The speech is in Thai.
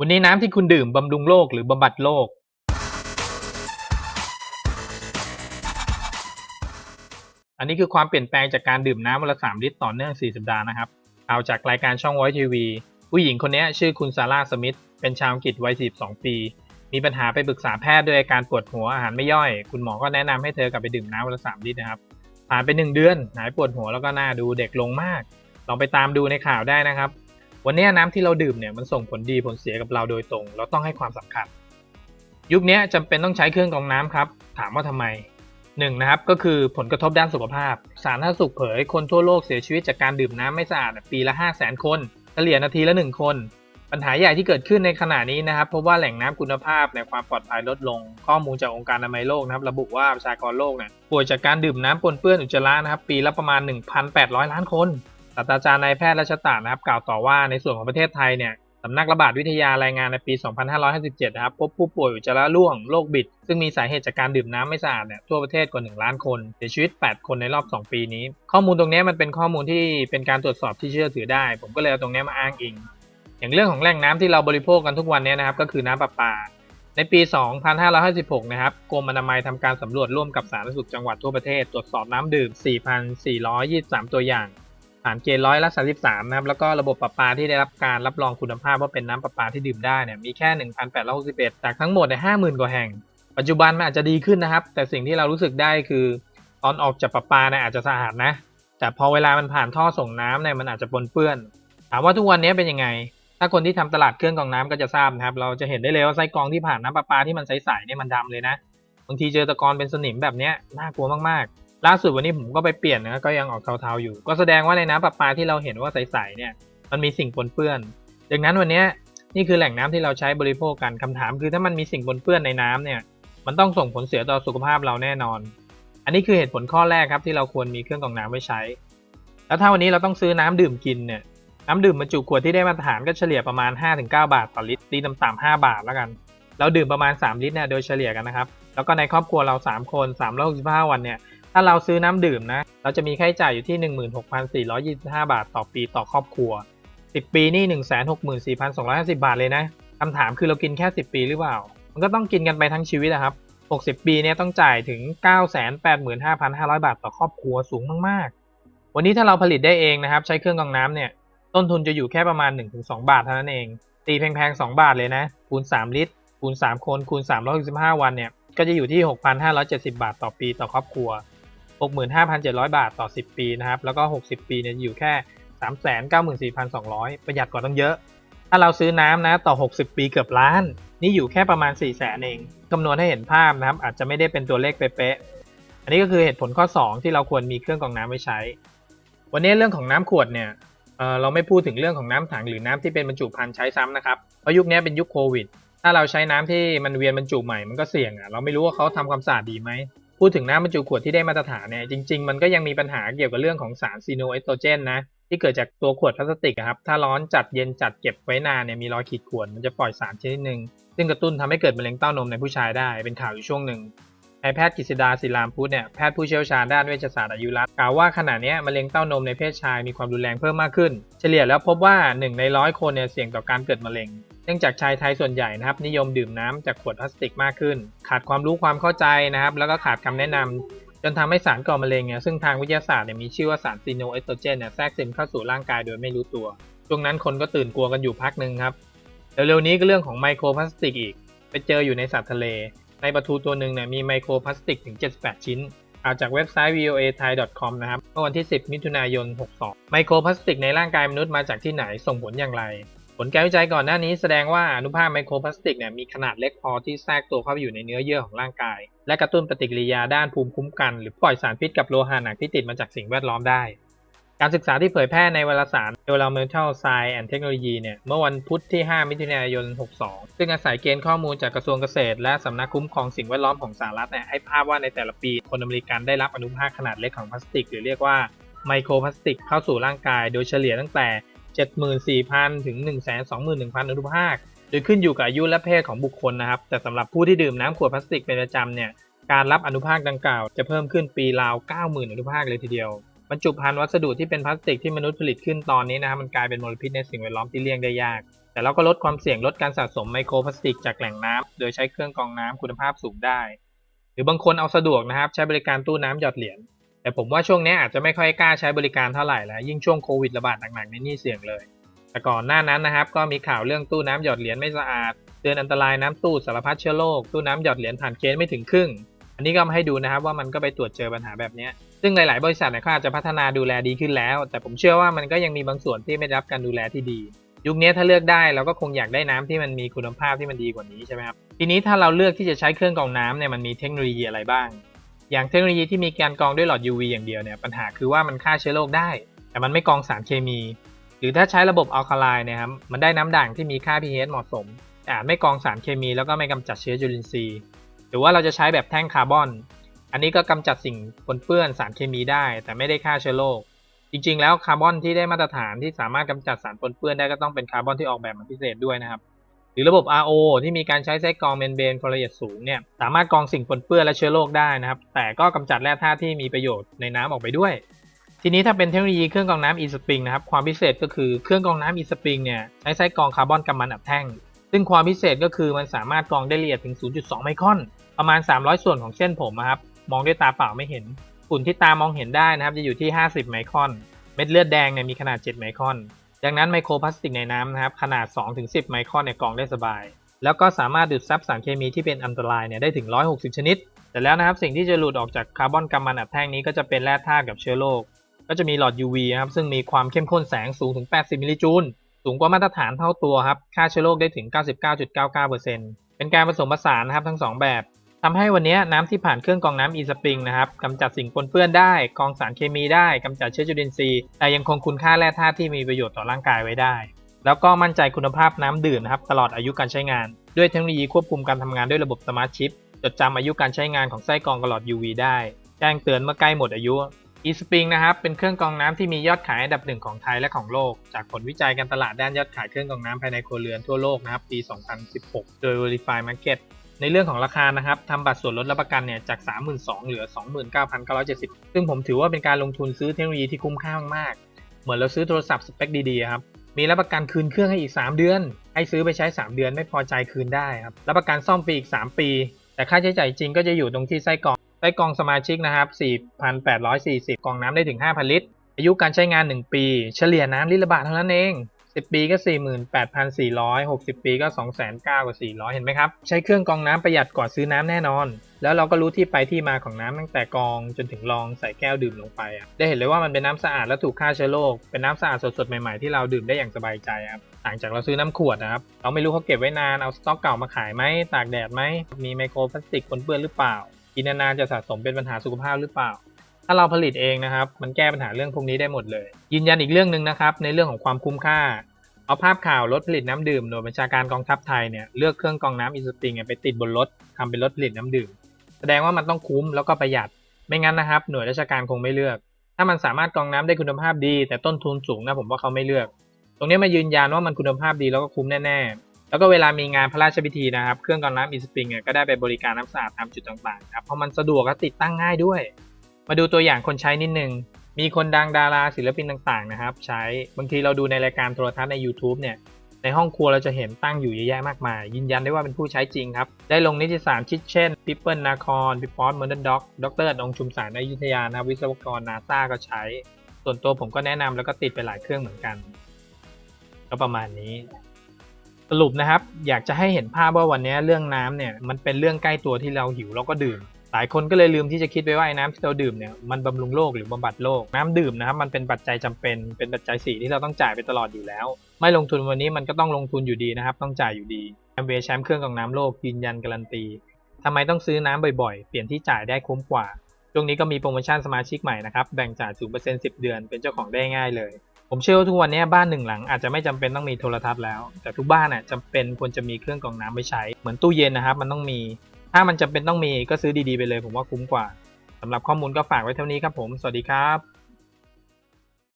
วันนี้น้ำที่คุณดื่มบำรุงโรคหรือบำบัดโรค อันนี้คือความเปลี่ยนแปลงจากการดื่มน้ำวันละสามลิตรต่อเนื่อง 4 สัปดาห์นะครับ เอาจากรายการช่องไวทีวีผู้หญิงคนนี้ชื่อคุณซาร่าสมิธ เป็นชาวอังกฤษวัย 42 ปี มีปัญหาไปปรึกษาแพทย์ด้วยอาการปวดหัวอาหารไม่ย่อย คุณหมอก็แนะนำให้เธอกลับไปดื่มน้ำวันละสามลิตรนะครับ ผ่านไปหนึ่งเดือนหายปวดหัวแล้วก็หน้าดูเด็กลงมาก ลองไปตามดูในข่าวได้นะครับ วันนี้น้ำที่เราดื่มเนี่ยมันส่งผลดีผลเสียกับเราโดยตรง เราต้องให้ความสำคัญ ยุคนี้จำเป็นต้องใช้เครื่องกรองน้ำครับ ถามว่าทำไมหนึ่งนะครับก็คือผลกระทบด้านสุขภาพ สาธารณสุขเผยคนทั่วโลกเสียชีวิตจากการดื่มน้ำไม่สะอาดปีละ 5 0 0 0 0 0 คนเฉลี่ยนาทีละ 1 คน ปัญหาใหญ่ที่เกิดขึ้นในขณะนี้นะครับเพบว่าแหล่งน้ำคุณภาพในความปลอดภัยลดลง ข้อมูลจากองค์การอนามัยโลกนะครับ ระบุว่าประชากรโลกเนี่ยป่วยจากการดื่มน้ำปนเปื้อนอุจจาระนะครับปีละประมาณ 1,800 ล้านคน ศาสตราจารย์นายแพทย์รัชตานะครับกล่าวต่อว่าในส่วนของประเทศไทยเนี่ยสำนักระบาดวิทยารายงานในปี 2557 นะครับพบผู้ป่วยอุจจาระร่วงโรคบิด ซึ่งมีสาเหตุจากการดื่มน้ำไม่สะอาดเนี่ยทั่วประเทศกว่า 1 ล้านคนเสียชีวิต 8 คนในรอบ 2 ปีนี้ ข้อมูลตรงนี้มันเป็นข้อมูลที่เป็นการตรวจสอบที่เชื่อถือได้ ผมก็เลยเอาตรงนี้มาอ้างอิง อย่างเรื่องของแหล่งน้ำที่เราบริโภคกันทุกวันนี้นะครับก็คือน้ำประปา ในปี 2556 นะครับกรมอนามัยทำการสำรวจร่วมกับสาธารณสุขจังหวัดทั่วประเทศตรวจสอบน้ำดื่ม 4,423 ตัวอย่าง ผ่านเกณฑ์ร้อยละ33นะครับ แล้วก็ระบบประปาที่ได้รับการรับรองคุณภาพว่าเป็นน้ำประปาที่ดื่มได้เนี่ยมีแค่1,861จากทั้งหมดเนี่ย50,000กว่าแห่ง ปัจจุบันมันอาจจะดีขึ้นนะครับ แต่สิ่งที่เรารู้สึกได้คือ ตอนออกจากประปาเนี่ยอาจจะสะอาดนะ แต่พอเวลามันผ่านท่อส่งน้ำเนี่ยมันอาจจะปนเปื้อน ถามว่าทุกวันนี้เป็นยังไง ถ้าคนที่ทำตลาดเครื่องกรองน้ำก็จะทราบนะครับ เราจะเห็นได้เลยว่าไส้กรองที่ผ่านน้ำประปาที่มันใสๆเนี่ยมันดำเลยนะ บางทีเจอตะกอนเป็นสนิมแบบเนี้ยน่ากลัวมากๆ ล่าสุดวันนี้ผมก็ไปเปลี่ยนนะก็ยังออกเทาๆอยู่ ก็แสดงว่าในน้ำประปาที่เราเห็นว่าใสๆเนี่ยมันมีสิ่งปนเปื้อน ดังนั้นวันนี้นี่คือแหล่งน้ำที่เราใช้บริโภคกันคำถาม คือถ้ามันมีสิ่งปนเปื้อนในน้ำเนี่ย มันต้องส่งผลเสียต่อสุขภาพเราแน่นอน อันนี้คือเหตุผลข้อแรกครับที่เราควรมีเครื่องกรองน้ำไว้ใช้ แล้วถ้าวันนี้เราต้องซื้อน้ำดื่มกินเนี่ยน้ำดื่มบรรจุขวดที่ได้มาตรฐานก็เฉลี่ยประมาณ 5-9 บาทต่อลิตรตีต่ำๆ5บาทแล้วกัน เราดื่มประมาณ 3 ลิตรเนี่ยโดยเฉลี่ยกันนะครับ แล้วก็ในครอบครัวเรา 3 คน365 วันเนี่ย ถ้าเราซื้อน้ำดื่มนะ เราจะมีค่าใช้จ่ายอยู่ที่ 16,425 บาทต่อปีต่อครอบครัว 10 ปีนี่ 164,250 บาทเลยนะคำถามคือเรากินแค่ 10 ปีหรือเปล่า มันก็ต้องกินกันไปทั้งชีวิตนะครับ 60 ปีเนี่ยต้องจ่ายถึง 985,500 บาทต่อครอบครัวสูงมากๆ วันนี้ถ้าเราผลิตได้เองนะครับ ใช้เครื่องกรองน้ำเนี่ย ต้นทุนจะอยู่แค่ประมาณ 1-2 บาทเท่านั้นเอง ตีแพงๆ 2 บาทเลยนะ คูณ 3 ลิตร คูณ 3 คน คูณ 365 วันเนี่ย ก็จะอยู่ที่ 6,570 บาทต่อปีต่อครอบครัว 65,700 บาทต่อ 10 ปีนะครับ แล้วก็ 60 ปีเนี่ยอยู่แค่ 394,200 ประหยัดกว่าตั้งเยอะ ถ้าเราซื้อน้ำนะต่อ 60 ปีเกือบล้าน นี่อยู่แค่ประมาณ 4 0 0 0 0เองคำนวณให้เห็นภาพนะครับ อาจจะไม่ได้เป็นตัวเลขเป๊ะๆ อันนี้ก็คือเหตุผลข้อ 2 ที่เราควรมีเครื่องกรองน้ำไว้ใช้ วันนี้เรื่องของน้ำขวดเนี่ยเอ่อเราไม่พูดถึงเรื่องของน้ำถังหรือน้ำที่เป็นบรรจุภัณฑ์ใช้ซ้ำนะครับเพราะยุคนี้เป็นยุคโควิด ถ้าเราใช้น้ำที่มันเวียนบรรจุใหม่มันก็เสี่ยงอะเราไม่รู้ว่าเขาทำความสะอาดดีไหม พูดถึงน้ำบรรจุขวดที่ได้มาตรฐานเนี่ยจริง ๆ มันก็ยังมีปัญหาเกี่ยวกับเรื่องของสารซีโนเอสโตรเจนนะที่เกิดจากตัวขวดพลาสติกครับถ้าร้อนจัดเย็นจัดเก็บไว้นานเนี่ยมีรอยขีดข่วนมันจะปล่อยสารชนิดหนึ่งซึ่งกระตุ้นทำให้เกิดมะเร็งเต้านมในผู้ชายได้เป็นข่าวอยู่ช่วงหนึ่งนายแพทย์กฤษดาศิลามพุทธเนี่ยแพทย์ผู้เชี่ยวชาญด้านเวชศาสตร์อายุรกล่าวว่าขณะนี้มะเร็งเต้านมในเพศชายมีความรุนแรงเพิ่มมากขึ้น เฉลี่ยแล้วพบว่า 1 ในร้อยคนเนี่ยเสี่ยงต่อการเกิดมะเร็ง เนื่องจากชายไทยส่วนใหญ่นะครับนิยมดื่มน้ำจากขวดพลาสติกมากขึ้น ขาดความรู้ความเข้าใจนะครับ แล้วก็ขาดคำแนะนำจนทำให้สารก่อมะเร็งเนี่ยซึ่งทางวิทยาศาสตร์เนี่ยมีชื่อว่าสารซีโนเอสโตรเจนเนี่ยแทรกซึมเข้าสู่ร่างกายโดยไม่รู้ตัวช่วงนั้นคนก็ตื่นกลัวกันอยู่พักหนึ่งครับเร็วๆนี้ก็เรื่องของไมโครพลาสติกอีก ไปเจออยู่ในสัตว์ทะเล ในปลาทูตัวหนึ่งเนี่ยมีไมโครพลาสติกถึง 78 ชิ้นเอาจากเว็บไซต์ voa thai com นะครับเมื่อวันที่ 10 มิถุนายน 62 ไมโครพลาสติกในร่างกายมนุษย์มาจากที่ไหนส่งผลอย่างไร ผลการวิจัยก่อนหน้านี้แสดงว่าอนุภาคไมโครพลาสติกเนี่ยมีขนาดเล็กพอที่แทรกตัวเข้าไปอยู่ในเนื้อเยื่อของร่างกาย และกระตุ้นปฏิกิริยาด้านภูมิคุ้มกัน หรือปล่อยสารพิษกับโลหะหนักที่ติดมาจากสิ่งแวดล้อมได้ การศึกษาที่เผยแพร่ในวารสาร Environmental Science and Technology เนี่ยเมื่อวันพุธที่ 5 มิถุนายน 62 ซึ่งอาศัยเกณฑ์ข้อมูลจากกระทรวงเกษตร และสำนักคุ้มครองสิ่งแวดล้อมของสหรัฐเนี่ยให้ภาพว่าในแต่ละปีคนอเมริกันได้รับอนุภาคขนาดเล็กของพลาสติก หรือเรียกว่าไมโครพลาสติกเข้าสู่ร่างกาย โดยเฉลี่ยตั้งแต่ 74,000 ถึง 121,000อนุภาค โดยขึ้นอยู่กับอายุและเพศของบุคคลนะครับ แต่สำหรับผู้ที่ดื่มน้ำขวดพลาสติกเป็นประจำเนี่ย การรับอนุภาคดังกล่าวจะเพิ่มขึ้นปีราว 90,000 อนุภาคเลยทีเดียวบรรจุภัณฑ์วัสดุที่เป็นพลาสติกที่มนุษย์ผลิตขึ้นตอนนี้นะครับมันกลายเป็นมลพิษในสิ่งแวดล้อมที่เลี่ยงได้ยาก แต่เราก็ลดความเสี่ยงลดการสะสมไมโครพลาสติกจากแหล่งน้ำโดยใช้เครื่องกรองน้ำคุณภาพสูงได้ หรือบางคนเอาสะดวกนะครับ ใช้บริการตู้น้ำหยอดเหรียญ แต่ผมว่าช่วงนี้อาจจะไม่ค่อยกล้าใช้บริการเท่าไหร่แล้วยิ่งช่วงโควิดระบาดหนักๆในนี่เสี่ยงเลย แต่ก่อนหน้านั้นนะครับก็มีข่าวเรื่องตู้น้ำหยอดเหรียญไม่สะอาดเตือนอันตรายน้ำตู้สารพัดเชื้อโรคตู้น้ำหยอดเหรียญผ่านเกณฑ์ไม่ถึงครึ่ง อันนี้ก็มาให้ดูนะครับว่ามันก็ไปตรวจเจอปัญหาแบบนี้ซึ่งหลาย ๆ บริษัทเนี่ยเขาอาจจะพัฒนาดูแลดีขึ้นแล้ว แต่ผมเชื่อว่ามันก็ยังมีบางส่วนที่ไม่รับการดูแลที่ดี ยุคนี้ถ้าเลือกได้เราก็คงอยากได้น้ำที่มันมีคุณภาพที่มันดีกว่านี้ใช่ไหมครับทีนี้ถ้าเราเลือกที่จะใช้เครื่องกรองน้ำเนี่ยมันมีเทคโนโลยีอะไรบ้าง อย่างเทคโนโลยีที่มีการกรองด้วยหลอด UV อย่างเดียวเนี่ยปัญหาคือว่ามันฆ่าเชื้อโรคได้ แต่มันไม่กรองสารเคมี หรือถ้าใช้ระบบอัลคาไลน์นี่ยครับมันได้น้ำด่างที่มีค่า pH เหมาะสมแต่ไม่กรองสารเคมีแล้วก็ไม่กำจัดเชื้อจุลินทรีย์ หรือว่าเราจะใช้แบบแท่งคาร์บอน อันนี้ก็กำจัดสิ่งปนเปื้อนสารเคมีได้ แต่ไม่ได้ฆ่าเชื้อโรคจริง ๆ แล้วคาร์บอนที่ได้มาตรฐานที่สามารถกำจัดสารปนเปื้อนได้ก็ต้องเป็นคาร์บอนที่ออกแบบมาพิเศษด้วยนะครับ รือระบบ RO ที่มีการใช้ไส้กรองเมนเบนความละเอียดสูงเนี่ยสามารถกรองสิ่งปนเปื้อนและเชื้อโรคได้นะครับ แต่ก็กำจัดแร่ธาตุที่มีประโยชน์ในน้ำออกไปด้วย ทีนี้ถ้าเป็นเทคโนโลยีเครื่องกรองน้ำ e-spring นะครับความพิเศษก็คือเครื่องกรองน้ำ e-spring เนี่ยใช้ไส้กรองคาร์บอนกำมันอัดแท่ง ซึ่งความพิเศษก็คือมันสามารถกรองได้ละเอียดถึง 0.2 ไมครอน ประมาณ 300 ส่วนของเส้นผมนะครับมองด้วยตาเปล่าไม่เห็นฝุ่นที่ตามองเห็นได้นะครับจะอยู่ที่ 50 ไมครอน เม็ดเลือดแดงเนี่ยมีขนาด 7 ไมครอน ดังนั้นไมโครพลาสติกในน้ำนะครับขนาด 2-10 ไมครอนเนี่องได้สบาย แล้วก็สามารถดูดซับสารเคมีที่เป็นอันตรายเนี่ยได้ถึง 160 ชนิด แต่แล้วนะครับสิ่งที่จะหลุดออกจากคาร์บอนกัมมันอัดแท่งนี้ก็จะเป็นแร่ธาตุกับเชื้อโรคก็จะมีหลอด UV นะครับซึ่งมีความเข้มข้นแสงสูงถึง 80 มิลลิจูล สูงกว่ามาตรฐานเท่าตัวครับฆ่าเชื้อโรคได้ถึง 99.99%เป็นการผสมผสานนะครับทั้ง 2 แบบ ทำให้วันนี้น้ำที่ผ่านเครื่องกรองน้ำ e-spring นะครับกำจัดสิ่งปนเปื้อนได้กรองสารเคมีได้กำจัดเชื้อจุลินทรีย์แต่ยังคงคุณค่าแร่ธาตุที่มีประโยชน์ต่อร่างกายไว้ได้ แล้วก็มั่นใจคุณภาพน้ำดื่มนะครับตลอดอายุการใช้งาน ด้วยเทคโนโลยีควบคุมการทำงานด้วยระบบสมาร์ทชิปจดจำอายุการใช้งานของไส้กรองกระหลอด UV ได้ แจ้งเตือนเมื่อใกล้หมดอายุ eSpring นะครับเป็นเครื่องกรองน้ำที่มียอดขายอันดับหนึ่งของไทยและของโลก จากผลวิจัยการตลาดด้านยอดขายเครื่องกรองน้ำภายในครัวเรือนทั่วโลกนะครับปี 2016 โดย Verify Market ในเรื่องของราคานะครับทำบัตรส่วนลดรับประกันเนี่ยจาก 32,000เหลือ 29,970 ซึ่งผมถือว่าเป็นการลงทุนซื้อเทคโนโลยีที่คุ้มค่ามาก เหมือนเราซื้อโทรศัพท์สเปคดีๆครับ มีรับประกันคืนเครื่องให้อีก 3 เดือน ให้ซื้อไปใช้ 3 เดือนไม่พอใจคืนได้ครับ รับประกันซ่อมฟรีอีก 3 ปี แต่ค่าใช้จ่ายจริงก็จะอยู่ตรงที่ไส้กรอง ไส้กรองสมาชิกนะครับ 4,840 กรองน้ำได้ถึง 5,000 ลิตร อายุการใช้งาน 1 ปี เฉลี่ยน้ำลิตรละบาทเท่านั้นเอง 10ปีก็48,400 60ปีก็2,900กว่า400เห็นไหมครับ ใช้เครื่องกรองน้ำประหยัดกว่าซื้อน้ำแน่นอน แล้วเราก็รู้ที่ไปที่มาของน้ำตั้งแต่กรองจนถึงรองใส่แก้วดื่มลงไปอะได้เห็นเลยว่ามันเป็นน้ำสะอาดและถูกฆ่าเชื้อโรคเป็นน้ำสะอาดสดๆใหม่ๆที่เราดื่มได้อย่างสบายใจครับต่างจากเราซื้อน้ำขวดนะครับเราไม่รู้เขาเก็บไว้นานเอาสต็อกเก่ามาขายไหมตากแดดไหมมีไมโครพลาสติกปนเปื้อนหรือเปล่ากินนานๆจะสะสมเป็นปัญหาสุขภาพหรือเปล่า ถ้าเราผลิตเองนะครับ มันแก้ปัญหาเรื่องพวกนี้ได้หมดเลย ยืนยันอีกเรื่องหนึ่งนะครับ ในเรื่องของความคุ้มค่า เอาภาพข่าวรถผลิตน้ำดื่มหน่วยบัญชาการกองทัพไทยเนี่ยเลือกเครื่องกรองน้ำอีสปริงไปติดบนรถทำเป็นรถผลิตน้ำดื่ม แสดงว่ามันต้องคุ้มแล้วก็ประหยัด ไม่งั้นนะครับ หน่วยราชการคงไม่เลือก ถ้ามันสามารถกรองน้ำได้คุณภาพดี แต่ต้นทุนสูงนะผมว่าเขาไม่เลือก ตรงนี้มายืนยันว่ามันคุณภาพดีแล้วก็คุ้มแน่ๆ แล้วก็เวลามีงานพระราชพิธีนะครับ เครื่องกรองน้ำอีสปริงก็ได้ไปบริการน้ำสะอาดตามจุดต่างๆครับเพราะมันสะดวกและติดตั้งง่ายด้วย มาดูตัวอย่างคนใช้นิดนึง มีคนดังดาราศิลปินต่างๆนะครับ ใช้บางทีเราดูในรายการโทรทัศน์ใน YouTube เนี่ยในห้องครัวเราจะเห็นตั้งอยู่เยอะแยะมากมาย ยืนยันได้ว่าเป็นผู้ใช้จริงครับ ได้ลงนิตยสารชิดเช่นพิปเปิลนาคอนพิปอสเมอร์เดนด็อกดรองชุมสารอยุธยานะวิศวกรนาซาก็ใช้ ส่วนตัวผมก็แนะนำแล้วก็ติดไปหลายเครื่องเหมือนกัน ก็ประมาณนี้ สรุปนะครับ อยากจะให้เห็นภาพว่าวันนี้เรื่องน้ำเนี่ยมันเป็นเรื่องใกล้ตัวที่เราหิวเราก็ดื่ม หลายคนก็เลยลืมที่จะคิดไปว่าไอ้น้ำที่เราดื่มเนี่ยมันบำรุงโรคหรือบำบัดโรคน้ำดื่มนะครับมันเป็นปัจจัยจำเป็นเป็นปัจจัยสี่ที่เราต้องจ่ายไปตลอดอยู่แล้ว ไม่ลงทุนวันนี้มันก็ต้องลงทุนอยู่ดีนะครับ ต้องจ่ายอยู่ดีแอมเบแชมป์เครื่องกรองน้ำโลกยืนยันการันตีทำไมต้องซื้อน้ำบ่อยๆ เปลี่ยนที่จ่ายได้คุ้มกว่าช่วงนี้ก็มีโปรโมชั่นสมาชิกใหม่นะครับแบ่งจ่าย0% 10เซ็นต์สิบเดือนเป็นเจ้าของได้ง่ายเลย ผมเชื่อว่าทุกวันนี้บ้านหนึ่งหลังอาจจะไม่จำเป็นต้องมีโทรทัศน์แล้ว แต่ทุกบ้านอะจำเป็นควรจะมีเครื่องกรองน้ำไว้ใช้เหมือนตู้เย็นนะครับมันต้องมี ถ้ามันจำเป็นต้องมีก็ซื้อดีๆไปเลยผมว่าคุ้มกว่าสำหรับข้อมูลก็ฝากไว้เท่านี้ครับผม สวัสดีครับ